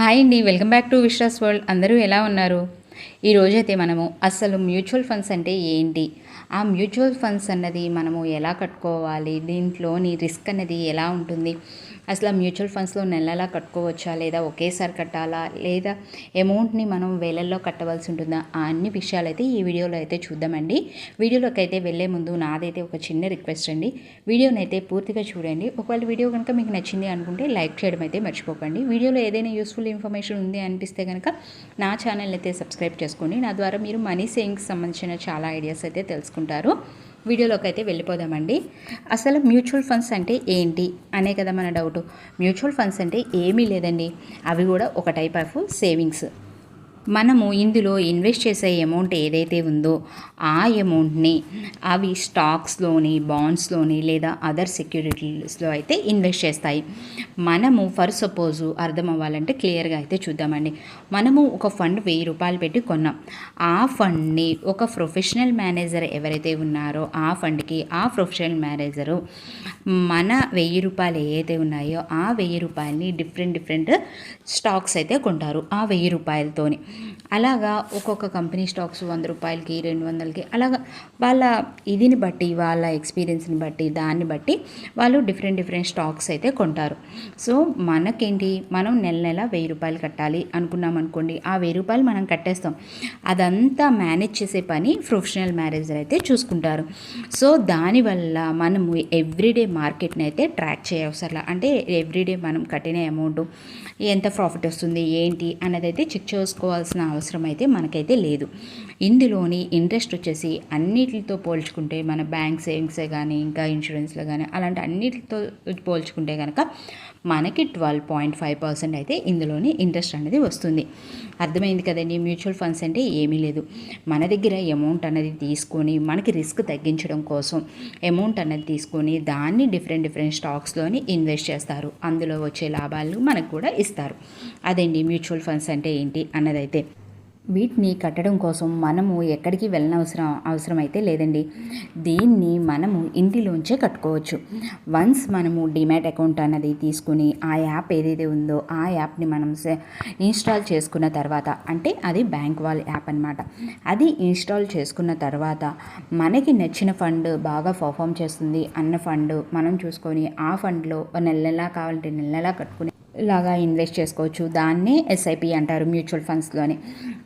Hi అండి welcome back to Vishwas world. అందరూ ఎలా ఉన్నారు? ఈరోజైతే మనము అసలు మ్యూచువల్ ఫండ్స్ అంటే ఏంటి? ఆ మ్యూచువల్ ఫండ్స్ అన్నది మనము ఎలా కట్టుకోవాలి? దీంట్లోని రిస్క్ అనేది ఎలా ఉంటుంది? అసలు ఆ మ్యూచువల్ ఫండ్స్లో నెలలా కట్టుకోవచ్చా? లేదా ఒకేసారి కట్టాలా? లేదా అమౌంట్ని మనం వేలల్లో కట్టవలసి ఉంటుందా? ఆ అన్ని విషయాలు అయితే ఈ వీడియోలో అయితే చూద్దామండి. వీడియోలోకి అయితే వెళ్ళే ముందు నాదైతే ఒక చిన్న రిక్వెస్ట్ అండి. వీడియోని అయితే పూర్తిగా చూడండి. ఒకవేళ వీడియో కనుక మీకు నచ్చింది అనుకుంటే లైక్ చేయడం అయితే మర్చిపోకండి. వీడియోలో ఏదైనా యూస్ఫుల్ ఇన్ఫర్మేషన్ ఉంది అనిపిస్తే కనుక నా ఛానల్ అయితే సబ్స్క్రైబ్ చేసుకోండి. నా ద్వారా మీరు మనీ సేవింగ్స్ సంబంధించిన చాలా ఐడియాస్ అయితే తెలుసుకుంటారు. వీడియోలోకి అయితే వెళ్ళిపోదామండి. అసలు మ్యూచువల్ ఫండ్స్ అంటే ఏంటి? అనే కదా మన డౌట్. మ్యూచువల్ ఫండ్స్ అంటే ఏమీ లేదండి. అవి కూడా ఒక టైప్ ఆఫ్ సేవింగ్స్. మనము ఇందులో ఇన్వెస్ట్ చేసే అమౌంట్ ఏదైతే ఉందో ఆ అమౌంట్ని అవి స్టాక్స్లోని బాండ్స్లోని లేదా అదర్ సెక్యూరిటీస్లో అయితే ఇన్వెస్ట్ చేస్తాయి. మనము ఫర్ సపోజు అర్థం అవ్వాలంటే క్లియర్గా అయితే చూద్దామండి. మనము ఒక ఫండ్ వెయ్యి రూపాయలు పెట్టి కొన్నాం. ఆ ఫండ్ని ఒక ప్రొఫెషనల్ మేనేజర్ ఎవరైతే ఉన్నారో ఆ ఫండ్కి ఆ ప్రొఫెషనల్ మేనేజరు మన వెయ్యి రూపాయలు ఏవైతే ఉన్నాయో ఆ వెయ్యి రూపాయలని డిఫరెంట్ డిఫరెంట్ స్టాక్స్ అయితే కొంటారు. ఆ వెయ్యి రూపాయలతోని. అలాగా ఒక్కొక్క కంపెనీ స్టాక్స్ వంద రూపాయలకి రెండు వందలకి అలాగా వాళ్ళ ఇదిని బట్టి వాళ్ళ ఎక్స్పీరియన్స్ని బట్టి దాన్ని బట్టి వాళ్ళు డిఫరెంట్ డిఫరెంట్ స్టాక్స్ అయితే కొంటారు. సో మనకేంటి? మనం నెల నెల వెయ్యి రూపాయలు కట్టాలి అనుకున్నాం అనుకోండి ఆ వెయ్యి రూపాయలు మనం కట్టేస్తాం. అదంతా మేనేజ్ చేసే పని ప్రొఫెషనల్ మేనేజర్ అయితే చూసుకుంటారు. సో దానివల్ల మనము ఎవ్రీడే మార్కెట్ని అయితే ట్రాక్ చేయవసరం అంటే ఎవ్రీడే మనం కట్టిన అమౌంట్ ఎంత ప్రాఫిట్ వస్తుంది ఏంటి అన్నదైతే చెక్ చేసుకోవాల్సిన అవసరం అయితే మనకైతే లేదు. ఇందులోని ఇంట్రెస్ట్ వచ్చేసి అన్నిటితో పోల్చుకుంటే మన బ్యాంక్ సేవింగ్సే కానీ ఇంకా ఇన్సూరెన్స్లో కానీ అలాంటి అన్నిటితో పోల్చుకుంటే కనుక మనకి ట్వెల్వ్ పాయింట్ ఫైవ్ పర్సెంట్ అయితే ఇందులోని ఇంట్రెస్ట్ అనేది వస్తుంది. అర్థమైంది కదండి? మ్యూచువల్ ఫండ్స్ అంటే ఏమీ లేదు. మన దగ్గర అమౌంట్ అనేది తీసుకొని మనకి రిస్క్ తగ్గించడం కోసం అమౌంట్ అనేది తీసుకొని దాన్ని డిఫరెంట్ డిఫరెంట్ స్టాక్స్లోని ఇన్వెస్ట్ చేస్తారు. అందులో వచ్చే లాభాలు మనకు కూడా ఇస్తారు. అదండి మ్యూచువల్ ఫండ్స్ అంటే ఏంటి అన్నదైతే వీటిని కట్టడం కోసం మనము ఎక్కడికి వెళ్ళనవసరం అవసరమైతే లేదండి. దీన్ని మనము ఇంటిలోంచే కట్టుకోవచ్చు. వన్స్ మనము డిమాట్ అకౌంట్ అన్నది తీసుకుని ఆ యాప్ ఏదైతే ఉందో ఆ యాప్ని మనం ఇన్స్టాల్ చేసుకున్న తర్వాత అంటే అది బ్యాంక్ వాళ్ళ యాప్ అనమాట అది ఇన్స్టాల్ చేసుకున్న తర్వాత మనకి నచ్చిన ఫండ్ బాగా పర్ఫామ్ చేస్తుంది అన్న ఫండ్ మనం చూసుకొని ఆ ఫండ్లో నెల నెలా కావాలంటే నెల నెలా కట్టుకుని లాగా ఇన్వెస్ట్ చేసుకోవచ్చు. దాన్నే ఎస్ఐపి అంటారు మ్యూచువల్ ఫండ్స్లోని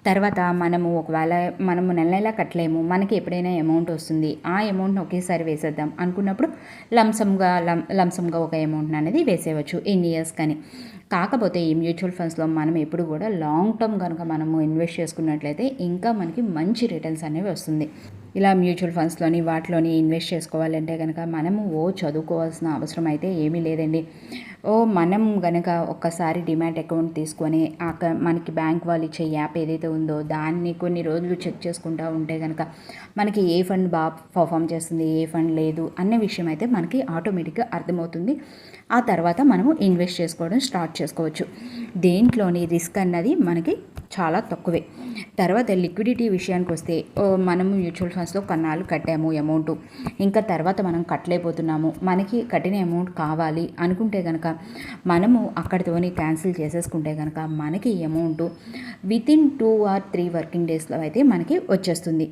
తర్వాత మనము ఒకవేళ మనము నెల నెల కట్టలేము మనకి ఎప్పుడైనా అమౌంట్ వస్తుంది ఆ అమౌంట్ని ఒకేసారి వేసేద్దాం అనుకున్నప్పుడు లంసమ్గా లం లంసమ్గా ఒక అమౌంట్ అనేది వేసేయవచ్చు ఇన్ ఇయర్స్ కానీ. కాకపోతే ఈ మ్యూచువల్ ఫండ్స్లో మనం ఎప్పుడు కూడా లాంగ్ టర్మ్ కనుక మనము ఇన్వెస్ట్ చేసుకున్నట్లయితే ఇంకా మనకి మంచి రిటర్న్స్ అనేవి వస్తుంది. ఇలా మ్యూచువల్ ఫండ్స్లోని వాటిలోని ఇన్వెస్ట్ చేసుకోవాలంటే కనుక మనము ఓ చదువుకోవాల్సిన అవసరం అయితే ఏమీ లేదండి. ఓ మనం గనక ఒక్కసారి డిమాట్ అకౌంట్ తీసుకొని మనకి బ్యాంక్ వాళ్ళు ఇచ్చే యాప్ ఏదైతే ఉందో దాన్ని కొన్ని రోజులు చెక్ చేసుకుంటూ ఉంటే కనుక మనకి ఏ ఫండ్ బాగా పర్ఫామ్ చేస్తుంది ఏ ఫండ్ లేదు అనే విషయం అయితే మనకి ఆటోమేటిక్గా అర్థమవుతుంది. ఆ తర్వాత మనము ఇన్వెస్ట్ చేసుకోవడం స్టార్ట్ చేసుకోవచ్చు. దేంట్లోని రిస్క్ అన్నది మనకి చాలా తక్కువే. తర్వాత లిక్విడిటీ విషయానికి వస్తే మనము మ్యూచువల్ ఫండ్స్లో కొన్నాళ్ళు కట్టాము అమౌంట్. ఇంకా తర్వాత మనం కట్టలేకపోతున్నాము. మనకి కట్టిన అమౌంట్ కావాలి అనుకుంటే కనుక మనము అక్కడితోని క్యాన్సిల్ చేసేసుకుంటే కనుక మనకి amount within two or three working డేస్లో అయితే మనకి వచ్చేస్తుంది.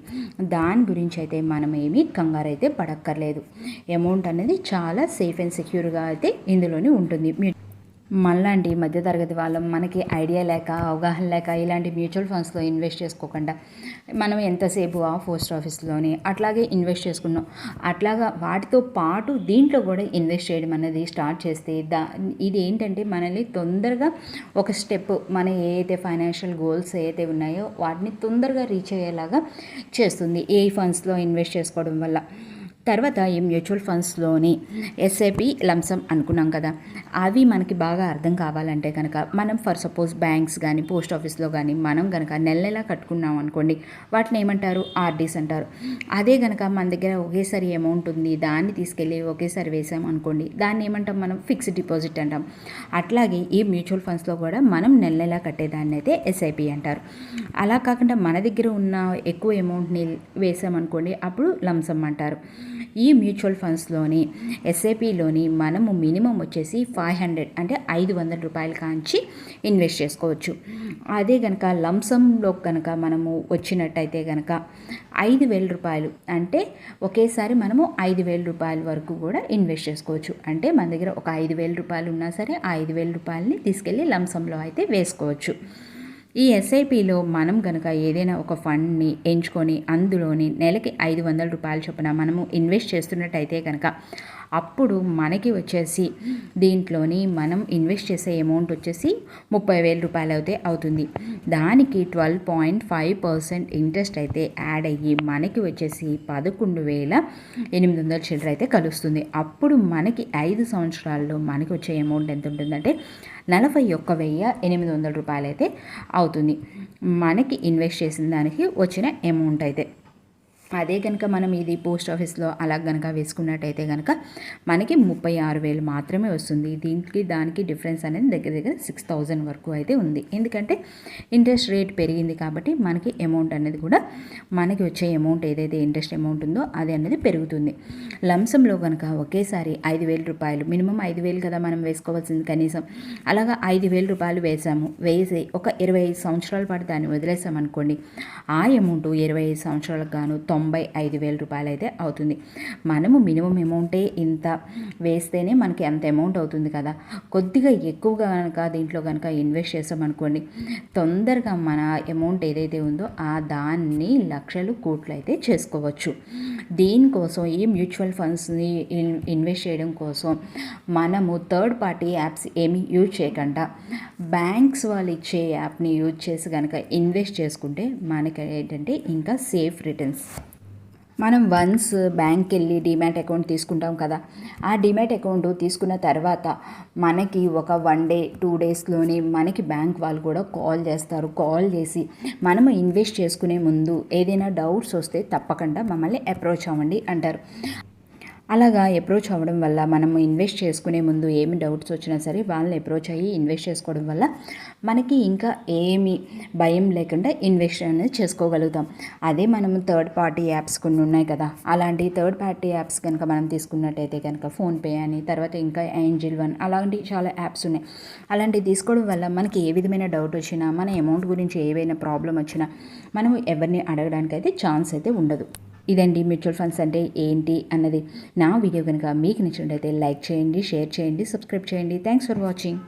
దాని గురించి అయితే మనం ఏమీ కంగారు అయితే పడక్కర్లేదు. అమౌంట్ అనేది చాలా సేఫ్ అండ్ సెక్యూర్గా అయితే ఇందులోనే ఉంటుంది. మళ్ళీ మధ్యతరగతి వాళ్ళం మనకి ఐడియా లేక అవగాహన లేక ఇలాంటి మ్యూచువల్ ఫండ్స్లో ఇన్వెస్ట్ చేసుకోకుండా మనం ఎంతసేపు ఆ పోస్ట్ ఆఫీస్లోనే అట్లాగే ఇన్వెస్ట్ చేసుకున్నాం. అట్లాగా వాటితో పాటు దీంట్లో కూడా ఇన్వెస్ట్ చేయడం అనేది స్టార్ట్ చేస్తే దా ఇది ఏంటంటే మనల్ని తొందరగా ఒక స్టెప్ మన ఏదైతే ఫైనాన్షియల్ గోల్స్ ఏదైతే ఉన్నాయో వాటిని తొందరగా రీచ్ అయ్యేలాగా చేస్తుంది ఏ ఫండ్స్లో ఇన్వెస్ట్ చేసుకోవడం వల్ల. తర్వాత ఈ మ్యూచువల్ ఫండ్స్లోని ఎస్ఐపి లంసం అనుకున్నాం కదా అవి మనకి బాగా అర్థం కావాలంటే కనుక మనం ఫర్ సపోజ్ బ్యాంక్స్ కానీ పోస్ట్ ఆఫీస్లో కానీ మనం కనుక నెల నెలా కట్టుకున్నాం అనుకోండి వాటిని ఏమంటారు? ఆర్డీస్ అంటారు. అదే కనుక మన దగ్గర ఒకేసారి అమౌంట్ ఉంది దాన్ని తీసుకెళ్ళి ఒకేసారి వేసాం అనుకోండి దాన్ని ఏమంటాం మనం? ఫిక్స్డ్ డిపాజిట్ అంటాం. అట్లాగే ఈ మ్యూచువల్ ఫండ్స్లో కూడా మనం నెల నెలా కట్టేదాన్ని అయితే ఎస్ఐపి అంటారు. అలా కాకుండా మన దగ్గర ఉన్న ఎక్కువ అమౌంట్ని వేసామనుకోండి అప్పుడు లంసమ్ అంటారు. ఈ మ్యూచువల్ ఫండ్స్లోని ఎస్ఐపిలోని మనము మినిమం వచ్చేసి ఫైవ్ హండ్రెడ్ అంటే ఐదు వందల రూపాయలు కాంచి ఇన్వెస్ట్ చేసుకోవచ్చు. అదే కనుక లంసంలో కనుక మనము వచ్చినట్టయితే కనుక ఐదు వేల రూపాయలు అంటే ఒకేసారి మనము ఐదు వేల రూపాయల వరకు కూడా ఇన్వెస్ట్ చేసుకోవచ్చు. అంటే మన దగ్గర ఒక ఐదు వేల రూపాయలు ఉన్నా సరే ఆ ఐదు వేల రూపాయలని తీసుకెళ్ళి లంసంలో అయితే వేసుకోవచ్చు. ఈ ఎస్ఐపిలో మనం కనుక ఏదైనా ఒక ఫండ్ని ఎంచుకొని అందులోని నెలకి ఐదు వందల రూపాయల చొప్పున మనము ఇన్వెస్ట్ చేస్తున్నట్టయితే కనుక అప్పుడు మనకి వచ్చేసి దీంట్లోని మనం ఇన్వెస్ట్ చేసే అమౌంట్ వచ్చేసి ముప్పై వేల రూపాయలు అయితే అవుతుంది. దానికి twelve point five percent interest అయితే యాడ్ అయ్యి మనకి వచ్చేసి పదకొండు వేల ఎనిమిది వందల చిల్లర అయితే కలుస్తుంది. అప్పుడు మనకి ఐదు సంవత్సరాల్లో మనకి వచ్చే అమౌంట్ ఎంత ఉంటుందంటే నలభై ఒక్క వెయ్యి ఎనిమిది వందల రూపాయలు అయితే అవుతుంది. మనకి ఇన్వెస్ట్ చేసిన దానికి వచ్చిన అమౌంట్ అయితే. అదే కనుక మనం ఇది పోస్ట్ ఆఫీస్లో అలా కనుక వేసుకున్నట్టయితే కనుక మనకి ముప్పై ఆరు వేలు మాత్రమే వస్తుంది. దీనికి దానికి డిఫరెన్స్ అనేది దగ్గర దగ్గర సిక్స్ థౌజండ్ వరకు అయితే ఉంది. ఎందుకంటే ఇంట్రెస్ట్ రేట్ పెరిగింది కాబట్టి మనకి అమౌంట్ అనేది కూడా మనకి వచ్చే అమౌంట్ ఏదైతే ఇంట్రెస్ట్ అమౌంట్ ఉందో అది అనేది పెరుగుతుంది. లంసంలో కనుక ఒకేసారి ఐదు వేల రూపాయలు మినిమం ఐదు వేలు కదా మనం వేసుకోవాల్సింది కనీసం. అలాగా ఐదు వేల రూపాయలు వేసాము వేసి ఒక ఇరవై ఐదు సంవత్సరాల పాటు దాన్ని వదిలేసామనుకోండి ఆ అమౌంట్ ఇరవై ఐదు సంవత్సరాలకు గాను తొంభై ఐదు వేల రూపాయలు అయితే అవుతుంది. మనము మినిమం అమౌంటే ఇంత వేస్తేనే మనకి అంత అమౌంట్ అవుతుంది కదా. కొద్దిగా ఎక్కువగా కనుక దీంట్లో కనుక ఇన్వెస్ట్ చేసామనుకోండి తొందరగా మన అమౌంట్ ఏదైతే ఉందో ఆ దాన్ని లక్షలు కోట్లు అయితే చేసుకోవచ్చు. దీనికోసం ఈ మ్యూచువల్ ఫండ్స్ని ఇన్వెస్ట్ చేయడం కోసం మనము థర్డ్ పార్టీ యాప్స్ ఏమి యూజ్ చేయకుండా బ్యాంక్స్ వాళ్ళు ఇచ్చే యాప్ని యూజ్ చేసి కనుక ఇన్వెస్ట్ చేసుకుంటే మనకి ఏంటంటే ఇంకా సేఫ్ రిటర్న్స్. మనం వన్స్ బ్యాంక్కి వెళ్ళి డిమ్యాట్ అకౌంట్ తీసుకుంటాం కదా ఆ డిమ్యాట్ అకౌంట్ తీసుకున్న తర్వాత మనకి ఒక వన్ డే టూ డేస్లోనే మనకి బ్యాంక్ వాళ్ళు కూడా కాల్ చేస్తారు. కాల్ చేసి మనము ఇన్వెస్ట్ చేసుకునే ముందు ఏదైనా డౌట్స్ వస్తే తప్పకుండా మమ్మల్ని అప్రోచ్ అవ్వండి అంటారు. అలాగా అప్రోచ్ అవ్వడం వల్ల మనం ఇన్వెస్ట్ చేసుకునే ముందు ఏమి డౌట్స్ వచ్చినా సరే వాళ్ళని అప్రోచ్ అయ్యి ఇన్వెస్ట్ చేసుకోవడం వల్ల మనకి ఇంకా ఏమి భయం లేకుండా ఇన్వెస్ట్ అనేది చేసుకోగలుగుతాం. అదే మనం థర్డ్ పార్టీ యాప్స్ కొన్ని ఉన్నాయి కదా అలాంటి థర్డ్ పార్టీ యాప్స్ కనుక మనం తీసుకున్నట్టయితే కనుక ఫోన్పే అని తర్వాత ఇంకా ఏంజిల్ వన్ అలాంటి చాలా యాప్స్ ఉన్నాయి. అలాంటివి తీసుకోవడం వల్ల మనకి ఏ విధమైన డౌట్ వచ్చినా మన అమౌంట్ గురించి ఏవైనా ప్రాబ్లం వచ్చినా మనం ఎవరిని అడగడానికి అయితే ఛాన్స్ అయితే ఉండదు. ఇదండి మ్యూచువల్ ఫండ్స్ అంటే ఏంటి అన్నది నా వీడియో కనుక మీకు నచ్చినట్లయితే లైక్ చేయండి షేర్ చేయండి సబ్స్క్రైబ్ చేయండి. Thanks for watching